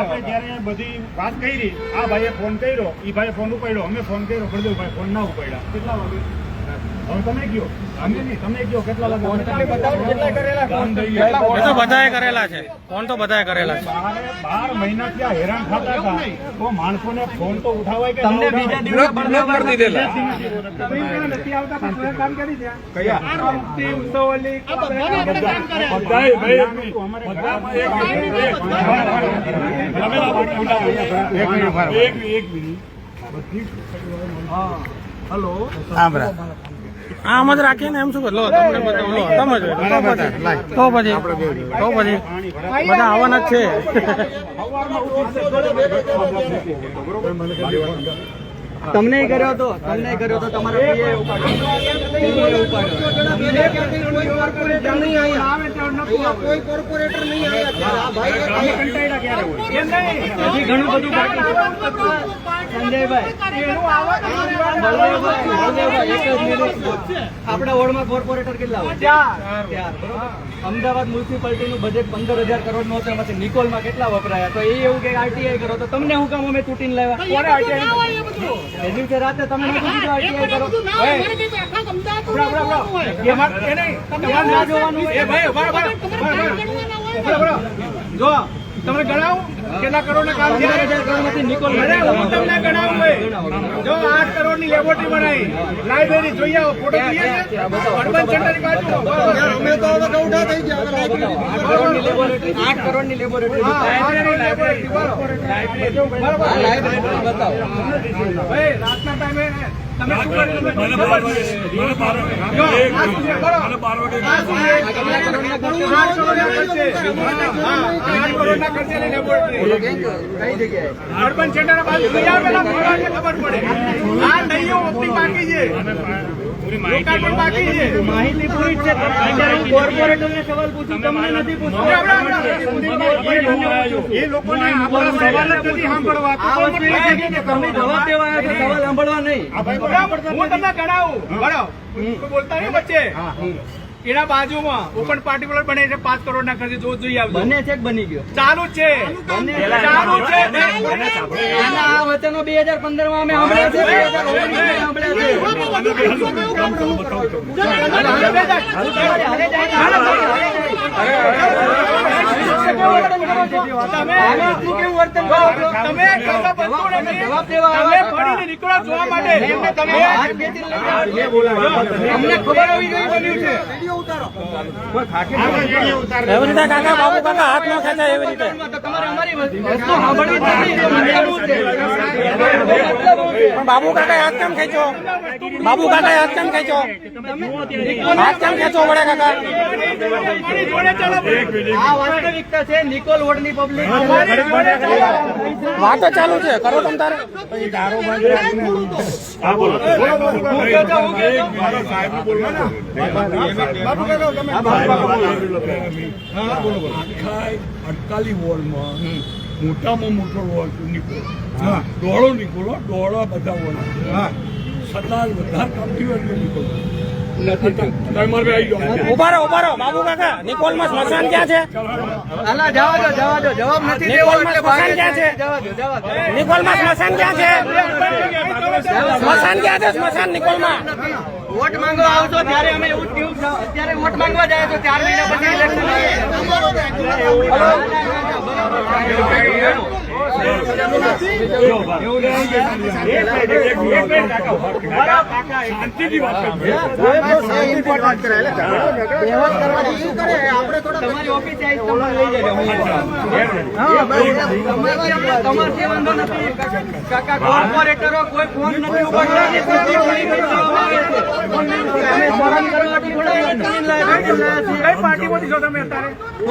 આપણે જ્યારે બધી વાત કરી, આ ભાઈએ ફોન કર્યો એ ભાઈએ ફોન ઉપાડ્યો, અમે ફોન કર્યો બળદેવભાઈ ફોન ના ઉપાડ્યા. કેટલા વાગે? તમે કયો? અમે તમે કયો? કેટલા કેટલા કરેલા ફોન? એ તો બધાએ કરેલા છે. ફોન તો બધાએ કરેલા છે. બાર બાર મહિના ત્યાં હેરાન થતા હતા. તો માણસોને ફોન તો ઉઠાવાય કે તમને ના બીજા ઉઠાવાય? દિવસે નથી આવતા કામ કરી દે. કયા? ઉત્સવલી બધાય ભાઈ બધામાં એક મિનિટ એક મિનિટ એક મિનિટ હલો. આમ જ રાખીને એમ શું લો, તમને બતાવો તમે તો પછી તો પછી. બધા આવવાના જ છે. તમને કર્યો હતો તમને કર્યો હતો તમારા હજી ઘણું બધું સંજયભાઈ. એક જ મિનિટ. આપણા વોર્ડમાં કોર્પોરેટર કેટલા હોય? અમદાવાદ મ્યુનિસિપાલિટી નું બજેટ પંદર હજાર કરોડનું હતું એમાંથી નિકોલમાં કેટલા વપરાયા? તો એ એવું કે આરટીઆઈ કરો તો તમને હું કામ અમે તૂટીને લાવ્યા? કોને આરટીઆઈ એ દિવસે રાતે તમે નહોતું કીધું આરટીઆઈ કરો. એમાં ના જોવાનું જો તમને ગણાવું? કેટલા કરોડ ના કામ કરોડ નિકોલ હું તમને ગણાવું ભાઈ જો આઠ કરોડની લેબોરેટરી બનાવી. લાઇબ્રેરી જોઈ આવો ફોટો જોઈએ છે? અર્બન સેન્ટરની બાજુ. અમે તો હવે ઉઠા થઈ ગયા આઠ કરોડની ની આઠ કરોડની લેબોરેટરી લાઇબ્રેરી લાઇબ્રેરી બતાવો. ભાઈ રાતના ટાઈમે તમે શું અર્બન સેન્ટર ખબર પડે આ નહીઓ ઓપનિંગ બાકી છે લોકાર્પણ બાકી છે માહિતી પૂરી છે હું સવાલ પૂછું તમને નથી પૂછતો એ લોકોને આપણા સવાલ જ નથી સાંભળવા તો આ કોણ વસ્તુ એ છે કે તમે જવાબ દેવા સવાલ સાંભળવા નહીં આ ભાઈ બરાબર હું તમને ગણાવું બરાબર બોલતા નહીં વચ્ચે એના બાજુમાં ઓપન પાર્ટિક્યુલર બને છે પાંચ કરોડ ના ખર્ચે જોત જોઈ આવ્યો બને છે બની ગયો ચાલુ છે ચાલુ છે આ વચનો બે હજાર પંદરમાં અમે સાંભળ્યા છે જવાબ દેવા નીકળો જોવા માટે. અમને ખબર બન્યું છે એવી રીતે કાકા બાબુ કાકા હાથ ન ખેંચાય એવી રીતે? પણ બાબુ કાકા હાથ કેમ ખેંચો બાબુ કાકા હાથ કેમ ખેંચો હાથ કેમ ખેંચો વડે કાકા વાસ્તવિકતા છે નિકોલ વોર્ડની પબ્લિક વાતો ચાલુ છે કરો તમ તારે અટકાલી વોર્ડમાં મોટામાં મોટો વોર્ડ નીકળો દોડો નીકળો દોડો બધા વોર્ડ છતાં બધા કામ થયું એટલે નીકળો ઊભા રહો ઊભા રહો. બાબુ કાકા નિકોલમાં સ્મશાન ક્યાં છે? જવા દો જવા દો. જવાબ નથી દેવો નિકોલમાં એટલે સ્મશાન છે ક્યાં છે? સ્મશાન ક્યાં છે? સ્મશાન ક્યાં છે? સ્મશાન નિકોલમાં. વોટ માંગવા આવશો ત્યારે અમે એવું કહ્યું અત્યારે વોટ માંગવા જાય તો ચાર મહિના પછી ઇલેક્શન કોર્પોરેટરો કોઈ ફોન નથી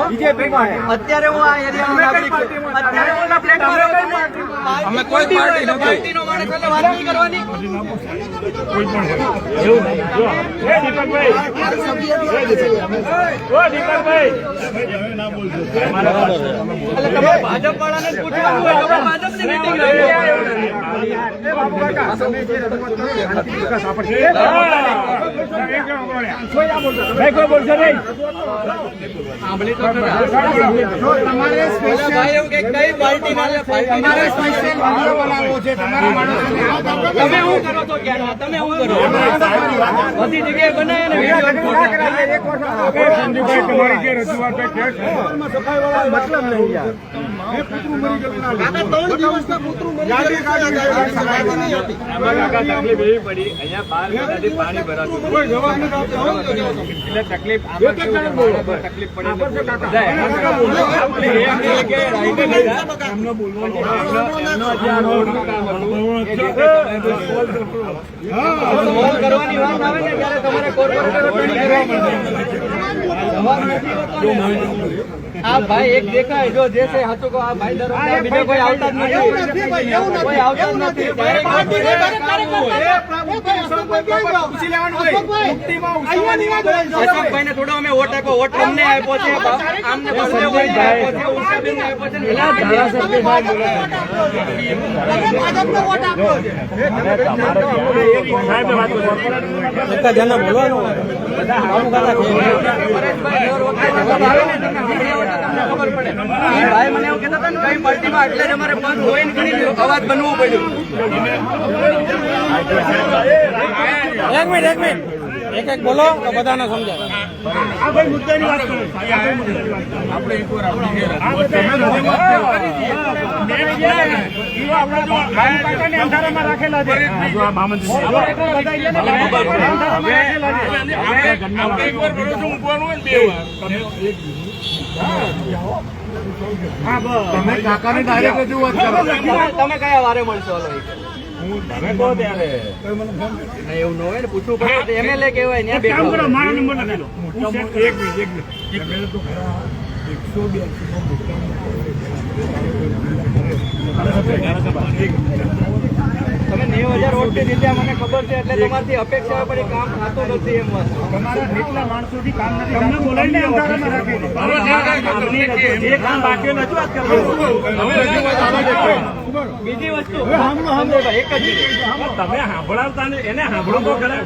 અત્યારે અત્યારે હું આ. અમે કોઈ પાર્ટી નથી. કરવાની કોઈ પણ એવું દીપકભાઈ ના ભાજપ વાળાને પૂછવાનું હોય તો ભાજપની meeting રાખો. કોઈ બોલશે નહીં સાંભળી તો ખરા. પેલા ભાઈ એવું કે કઈ પાર્ટી ના લે, પાર્ટી ના લે. તમે શું કરો છો ક્યાં તમે શું કરો બધી જગ્યાએ બનાવે ને વીડિયો સંજુભાઈ તમારી જે રજૂઆત છે કે આમાં કાકા તકલીફ એવી પડી અહીંયા બાર મહિનાથી પાણી ભરાતું એટલે તકલીફ તકલીફ પડી કરવાની વાત આવે ને ત્યારે તમારે કોર્પોરેટરો હોતો ને. આ ભાઈ એક દેખાય જો જે છે કહો આ ભાઈ દર બીજો કોઈ આવતા જ નથી કોઈ આવતા જ નથી Direct અશોકભાઈને થોડો અમે વોટ આપ્યો વોટ અમને આપ્યો છે આમને ને એને બોલવાનું અમુક ખબર પડે એ ભાઈ મને એવું કહેતા હતા ને, કઈ પાર્ટીમાં એટલે અમારે બંધ હોય ને ઘણી અવાજ બનવું પડ્યું. એક મિનિટ એક મિનિટ. એક એક બોલો તો બધાને સમજાય. આ ભાઈ મુદ્દાની વાત કરો. આ ભાઈ મુદ્દાની વાત કરો. આપણે વાર આપણી આ બધા મેં ગયા ને, ઈ આપણા જો બામુ કાકાને અંધારામાં રાખેલા છે. જો આ બામંત્રી છે. જો એટલે બધા ઈ એને બામુ કાકાને અંધારામાં રાખેલા છે. આપણે એક વાર ભરોસો મૂકવાનું હોય ને બે વાર. હા, બસ. તમે કાકાને ડાયરેક્ટ રજૂઆત કરો. તમે- કયા વારે મળશો? તમે કહો ત્યારે. એવું ન હોય ને પૂછવું પડે એમએલએ કહેવાય ને કામ કરો મારો નંબર લખી લો. એક મિનિટ એક મિનિટ. તમે તો ખરા એકસો તમે નેવું હજાર વોટથી જીત્યા મને ખબર છે એટલે તમારથી અપેક્ષા પણ કામ થતું નથી એમ વાત. તમારા જેટલા માણસોથી કામ નથી તમને બોલાવીને અંધારામાં રાખી દે. કામની રજૂઆત- જે કામ બાકી હોય રજૂઆત કરવાની. બીજી વસ્તુ. એક જ તમે સાંભળાવતા ને એને સાંભળો તો ખરા.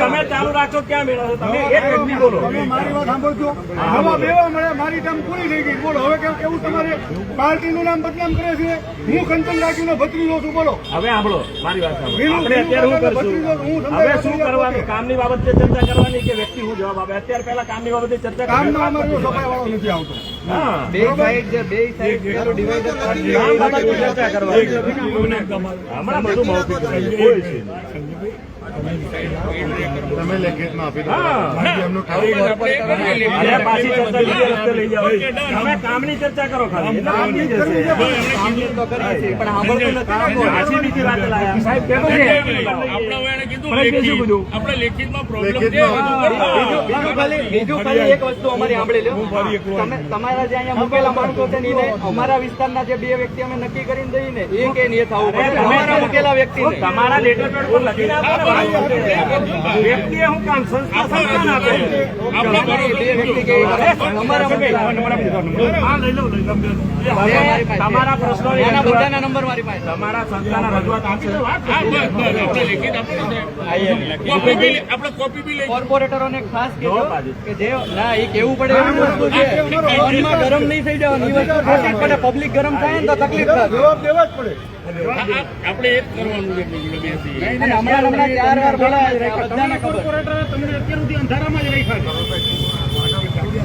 તમે ચાલુ રાખો ક્યાં મેળવો તમે એક વ્યક્તિ બોલો. મારી વાત સાંભળજો. આમાં બેવા મળે મારી ટર્મ પૂરી થઈ ગઈ. બોલો હવે કેવું કેવું તમારે પાર્ટીનું નામ બદનામ કરે છે? હું કંચન રાખીને ભત્રીજો છું બોલો. હવે સાંભળો મારી વાત સાંભળો. હવે શું કરવાનું. કામની બાબતે ચર્ચા કરવાની કે વ્યક્તિ હું જવાબ આપે? અત્યારે પહેલા કામની બાબતે ચર્ચા કામનો. અમારો સફાઈ વાળો નથી આવતો. હા. બે સાઈડ બે સાઈડ પેલું કામ બાબતે ચર્ચા કરવાની હમણાં બધું મૌખિક છે. છે તમે લેખિતમાં આપી દો. હા. એમનું કામ અરે પાછી ચર્ચા બીજે રસ્તે લઈ જાઓ. તમે કામની ચર્ચા કરો ખાલી. એટલે કામની જ હશે. તો કરીએ છીએ. પણ સાંભળતું નથી ને કોઈ. પાછી બીજી વાત લાયા. સાહેબ કેમ છે? પરેશભાઈ શું કીધું લેખિતમાં બીજું બીજું ખાલી એક વસ્તુ અમારી સાંભળી લો તમે તમારા જે અહીંયા મૂકેલા માણસો છે ને અમારા વિસ્તારના જે બે વ્યક્તિ અમે નક્કી કરીને દઈએ ને એ કે નહીં થવું પડે અમારા મૂકેલા વ્યક્તિ તમારા લેટર પેડ પર ભાઈ. વ્યક્તિએ હું કામ? સંસ્થા સંસ્થાને આપે. તમારા પ્રશ્નો નંબર મારી પાસે. તમારા સંસ્થાના રજૂઆત આપશે. કોર્પોરેટરોને ખાસ કહેજો કે જે ના એ કેવું પડે એવી વસ્તુ છે? ગરમ નહીં થઈ જવાનું. પબ્લિક ગરમ થાય ને તો તકલીફ જવાબ દેવા જ પડે. અને હમણાં હમણાં ચાર વાર બોલાયા છે આ બધાને ખબર કોર્પોરેટરે તમને અત્યાર સુધી અંધારામાં જ રાખ્યા છે.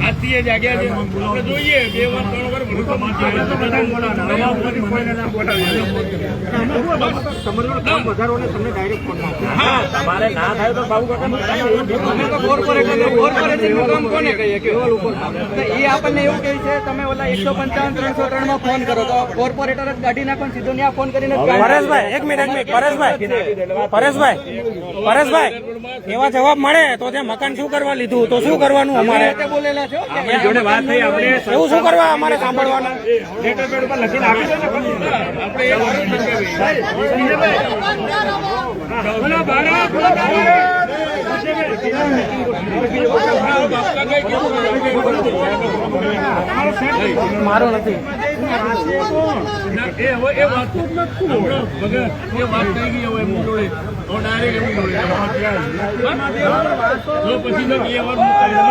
આપણે જાગ્યા બધાને બોલાવવાના. નવા ઉપરથી કોઈને ના બોલાવીએ. હા, તમારે ના થાય તો બાબુ કાકાનું અમે તો કોર્પોરેટર કોર્પોરેશનનું કામ કોને કહીએ? કે એ આપણને એવું કહે છે તમે ઓલા એકસો પંચાવન ત્રણસો ત્રણમાં ફોન કરો. તો કોર્પોરેટર જ કાઢી નાખો સીધો ત્યાં ફોન કરીને પરેશભાઈ એક મિનિટ પરેશભાઈ. પરેશભાઈ. પરેશભાઈ. એવા જવાબ મળે તો ત્યાં મકાન શું કરવા લીધું? તો શું કરવાનું અમારે? બોલેલા છો. આપણી જોડે વાત થઈ આપણે એવું શું કરવા અમારે સાંભળવાનું? લેટર પેડ ઉપર લખીને આપી દો ને મારો નથી. એ વાત. એ વાત થઈ ગઈ હવે એમની જોડે. હવે direct એમની જોડે. તો પછી તો એ વાત મુકાય.